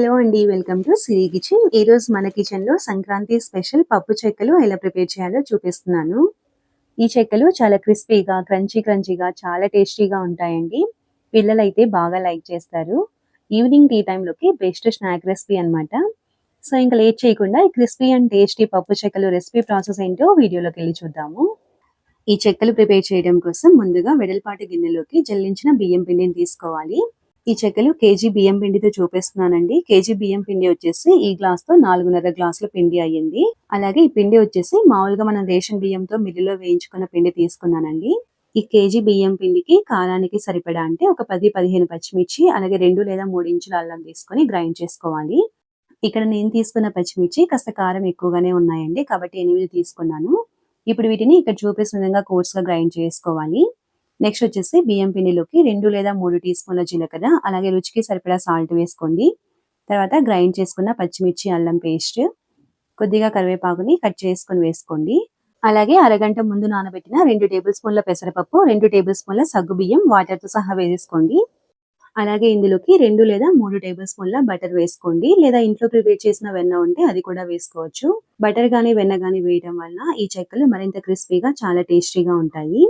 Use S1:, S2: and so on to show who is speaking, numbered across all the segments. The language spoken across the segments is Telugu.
S1: హలో అండి వెల్కమ్ టు సిరి కిచెన్. ఈ రోజు మన కిచెన్లో సంక్రాంతి స్పెషల్ పప్పు చెక్కలు ఎలా ప్రిపేర్ చేయాలో చూపిస్తున్నాను. ఈ చెక్కలు చాలా క్రిస్పీగా క్రంచీ క్రంచీగా చాలా టేస్టీగా ఉంటాయండి. పిల్లలు అయితే బాగా లైక్ చేస్తారు. ఈవినింగ్ టీ టైంలోకి బెస్ట్ స్నాక్ రెసిపీ అన్నమాట. సో ఇంకా లేట్ చేయకుండా ఈ క్రిస్పీ అండ్ టేస్టీ పప్పు చెక్కలు రెసిపీ ప్రాసెస్ ఏంటో వీడియోలోకి వెళ్ళి చూద్దాము. ఈ చెక్కలు ప్రిపేర్ చేయడం కోసం ముందుగా వెడల్పాటి గిన్నెలోకి జల్లించిన బియ్యం పిండిని తీసుకోవాలి. ఈ చెక్కలు కేజీ బియ్యం పిండితో చూపిస్తున్నానండి. కేజీ బియ్యం పిండి వచ్చేసి ఈ గ్లాస్తో నాలుగున్నర గ్లాసుల పిండి అయ్యింది. అలాగే ఈ పిండి వచ్చేసి మామూలుగా మనం రేషన్ బియ్యంతో మిల్లులో వేయించుకున్న పిండి తీసుకున్నానండి. ఈ కేజీ బియ్యం పిండికి కారానికి సరిపడా అంటే ఒక పది పదిహేను పచ్చిమిర్చి అలాగే రెండు లేదా మూడు ఇంచుల అల్లం తీసుకొని గ్రైండ్ చేసుకోవాలి. ఇక్కడ నేను తీసుకున్న పచ్చిమిర్చి కాస్త కారం ఎక్కువగానే ఉన్నాయండి. కాబట్టి ఎనిమిది తీసుకున్నాను. ఇప్పుడు వీటిని ఇక్కడ చూపిస్తున్న విధంగా కోర్స్గా గ్రైండ్ చేసుకోవాలి. నెక్స్ట్ వచ్చేసి బియ్యం పిండిలోకి రెండు లేదా మూడు టీ స్పూన్ల జీలకర్ర అలాగే రుచికి సరిపడా సాల్ట్ వేసుకోండి. తర్వాత గ్రైండ్ చేసుకున్న పచ్చిమిర్చి అల్లం పేస్ట్ కొద్దిగా కరివేపాకుని కట్ చేసుకుని వేసుకోండి. అలాగే అరగంట ముందు నానబెట్టిన రెండు టేబుల్ స్పూన్ల పెసరపప్పు రెండు టేబుల్ స్పూన్ల సగ్గు బియ్యం వాటర్తో సహా వేసుకోండి. అలాగే ఇందులోకి రెండు లేదా మూడు టేబుల్ స్పూన్ల బటర్ వేసుకోండి. లేదా ఇంట్లో ప్రిపేర్ చేసిన వెన్న ఉంటే అది కూడా వేసుకోవచ్చు. బటర్ కానీ వెన్న కానీ వేయడం వల్ల ఈ చెక్కలు మరింత క్రిస్పీగా చాలా టేస్టీగా ఉంటాయి.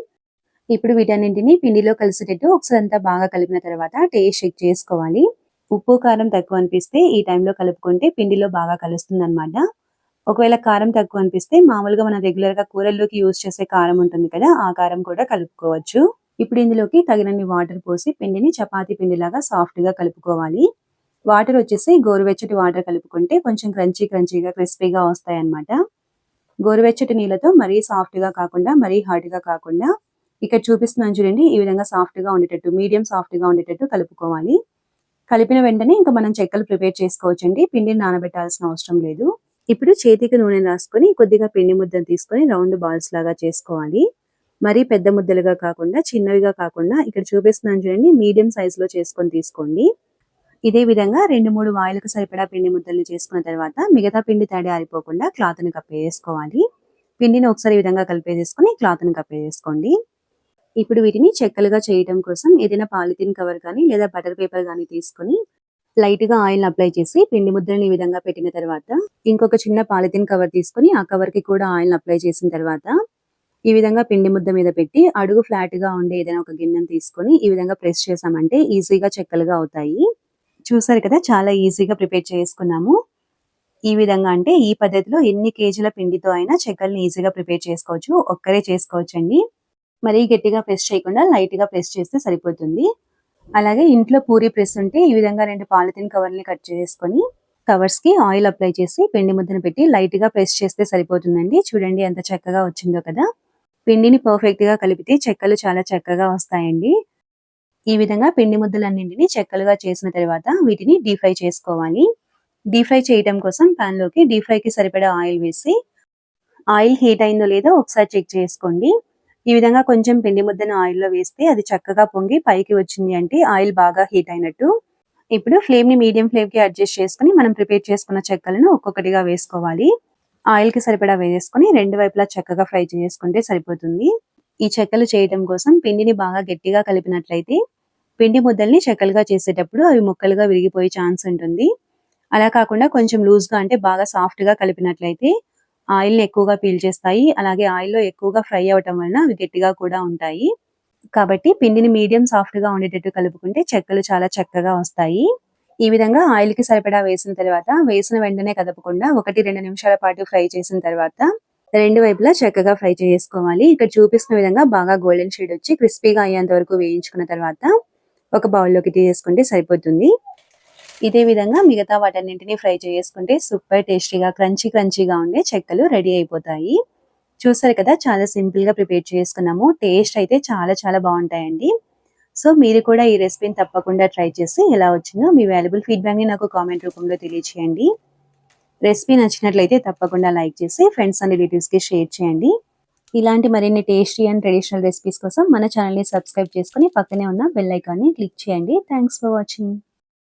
S1: ఇప్పుడు వీటన్నింటినీ పిండిలో కలిసేటట్టు ఒకసారి అంతా బాగా కలిపిన తర్వాత టేస్ట్ చెక్ చేసుకోవాలి. ఉప్పు కారం తక్కువ అనిపిస్తే ఈ టైంలో కలుపుకుంటే పిండిలో బాగా కలుస్తుంది అనమాట ఒకవేళ కారం తక్కువ అనిపిస్తే మామూలుగా మనం రెగ్యులర్గా కూరల్లోకి యూజ్ చేసే కారం ఉంటుంది కదా ఆ కారం కూడా కలుపుకోవచ్చు. ఇప్పుడు ఇందులోకి తగినన్ని వాటర్ పోసి పిండిని చపాతీ పిండిలాగా సాఫ్ట్గా కలుపుకోవాలి. వాటర్ వచ్చేసి గోరువెచ్చటి వాటర్ కలుపుకుంటే కొంచెం క్రంచీ క్రంచీగా క్రిస్పీగా వస్తాయి అనమాట గోరువెచ్చటి నీళ్ళతో మరీ సాఫ్ట్గా కాకుండా మరీ హార్డ్గా కాకుండా ఇక్కడ చూపిస్తున్నాను చూడండి ఈ విధంగా సాఫ్ట్గా ఉండేటట్టు మీడియం సాఫ్ట్గా ఉండేటట్టు కలుపుకోవాలి. కలిపిన వెంటనే ఇంకా మనం చెక్కలు ప్రిపేర్ చేసుకోవచ్చండి. పిండిని నానబెట్టాల్సిన అవసరం లేదు. ఇప్పుడు చేతికి నూనె రాసుకొని కొద్దిగా పిండి ముద్దను తీసుకొని రౌండ్ బాల్స్ లాగా చేసుకోవాలి. మరీ పెద్ద ముద్దలుగా కాకుండా చిన్నవిగా కాకుండా ఇక్కడ చూపిస్తున్నాను చూడండి మీడియం సైజ్లో చేసుకొని తీసుకోండి. ఇదే విధంగా రెండు మూడు వాయిలకు సరిపడా పిండి ముద్దల్ని చేసుకున్న తర్వాత మిగతా పిండి తడి ఆరిపోకుండా క్లాత్ని కప్పేసుకోవాలి. పిండిని ఒకసారి ఈ విధంగా కలిపేసేసుకొని క్లాత్ని కప్పేసుకోండి. ఇప్పుడు వీటిని చెక్కలుగా చేయడం కోసం ఏదైనా పాలిథిన్ కవర్ కానీ లేదా బటర్ పేపర్ కానీ తీసుకొని లైట్గా ఆయిల్ అప్లై చేసి పిండి ముద్రని ఈ విధంగా పెట్టిన తర్వాత ఇంకొక చిన్న పాలిథిన్ కవర్ తీసుకొని ఆ కవర్కి కూడా ఆయిల్ అప్లై చేసిన తర్వాత ఈ విధంగా పిండి ముద్ద మీద పెట్టి అడుగు ఫ్లాట్గా ఉండే ఏదైనా ఒక గిన్నెను తీసుకొని ఈ విధంగా ప్రెస్ చేసామంటే ఈజీగా చెక్కలుగా అవుతాయి. చూసారు కదా చాలా ఈజీగా ప్రిపేర్ చేసుకున్నాము. ఈ విధంగా అంటే ఈ పద్ధతిలో ఎన్ని కేజీల పిండితో అయినా చెక్కల్ని ఈజీగా ప్రిపేర్ చేసుకోవచ్చు. ఒక్కరే చేసుకోవచ్చు అండి మరీ గట్టిగా ప్రెస్ చేయకుండా లైట్గా ప్రెస్ చేస్తే సరిపోతుంది. అలాగే ఇంట్లో పూరి ప్రెస్ ఉంటే ఈ విధంగా రెండు పాలిథిన్ కవర్ని కట్ చేసుకొని కవర్స్కి ఆయిల్ అప్లై చేసి పిండి ముద్దను పెట్టి లైట్గా ప్రెస్ చేస్తే సరిపోతుందండి. చూడండి ఎంత చక్కగా వచ్చిందో కదా. పిండిని పర్ఫెక్ట్గా కలిపితే చెక్కలు చాలా చక్కగా వస్తాయండి. ఈ విధంగా పిండి ముద్దలన్నింటిని చెక్కలుగా చేసిన తర్వాత వీటిని డీప్ ఫ్రై చేసుకోవాలి. డీప్ ఫ్రై చేయడం కోసం పాన్లోకి డీప్ ఫ్రై కి సరిపడా ఆయిల్ వేసి ఆయిల్ హీట్ అయిందో లేదో ఒకసారి చెక్ చేసుకోండి. ఈ విధంగా కొంచెం పిండి ముద్దను ఆయిల్లో వేస్తే అది చక్కగా పొంగి పైకి వచ్చింది అంటే ఆయిల్ బాగా హీట్ అయినట్టు. ఇప్పుడు ఫ్లేమ్ని మీడియం ఫ్లేమ్కి అడ్జస్ట్ చేసుకుని మనం ప్రిపేర్ చేసుకున్న చెక్కలను ఒక్కొక్కటిగా వేసుకోవాలి. ఆయిల్కి సరిపడా వేసుకొని రెండు వైపులా చక్కగా ఫ్రై చేసుకుంటే సరిపోతుంది. ఈ చెక్కలు చేయడం కోసం పిండిని బాగా గట్టిగా కలిపినట్లయితే పిండి ముద్దల్ని చెక్కలుగా చేసేటప్పుడు అవి ముక్కలుగా విరిగిపోయే ఛాన్స్ ఉంటుంది. అలా కాకుండా కొంచెం లూజ్గా అంటే బాగా సాఫ్ట్గా కలిపినట్లయితే ఆయిల్ని ఎక్కువగా పీల్చేస్తాయి అలాగే ఆయిల్లో ఎక్కువగా ఫ్రై అవటం వలన అవి గట్టిగా కూడా ఉంటాయి. కాబట్టి పిండిని మీడియం సాఫ్ట్గా ఉండేటట్టు కలుపుకుంటే చెక్కలు చాలా చక్కగా వస్తాయి. ఈ విధంగా ఆయిల్కి సరిపడా వేసిన తర్వాత వేసిన వెంటనే కదపకుండా ఒకటి రెండు నిమిషాల పాటు ఫ్రై చేసిన తర్వాత రెండు వైపులా చక్కగా ఫ్రై చేసుకోవాలి. ఇక్కడ చూపిస్తున్న విధంగా బాగా గోల్డెన్ షేడ్ వచ్చి క్రిస్పీగా అయ్యేంత వరకు వేయించుకున్న తర్వాత ఒక బౌల్లోకి తీసేసుకుంటే సరిపోతుంది. ఇదే విధంగా మిగతా వాటన్నింటినీ ఫ్రై చేసుకుంటే సూపర్ టేస్టీగా క్రంచీ క్రంచీగా ఉండే చెక్కలు రెడీ అయిపోతాయి. చూసారు కదా చాలా సింపుల్గా ప్రిపేర్ చేసుకున్నాము. టేస్ట్ అయితే చాలా చాలా బాగుంటాయండి. సో మీరు కూడా ఈ రెసిపీని తప్పకుండా ట్రై చేసి ఎలా వచ్చిందో మీ వాల్యుబుల్ ఫీడ్బ్యాక్ని నాకు కామెంట్ రూపంలో తెలియచేయండి. రెసిపీ నచ్చినట్లయితే తప్పకుండా లైక్ చేసి ఫ్రెండ్స్ అండ్ రిలేటివ్స్కి షేర్ చేయండి. ఇలాంటి మరిన్ని టేస్టీ అండ్ ట్రెడిషనల్ రెసిపీస్ కోసం మన ఛానల్ని సబ్స్క్రైబ్ చేసుకుని పక్కనే ఉన్న బెల్ ఐకాన్ క్లిక్ చేయండి. Thanks for watching.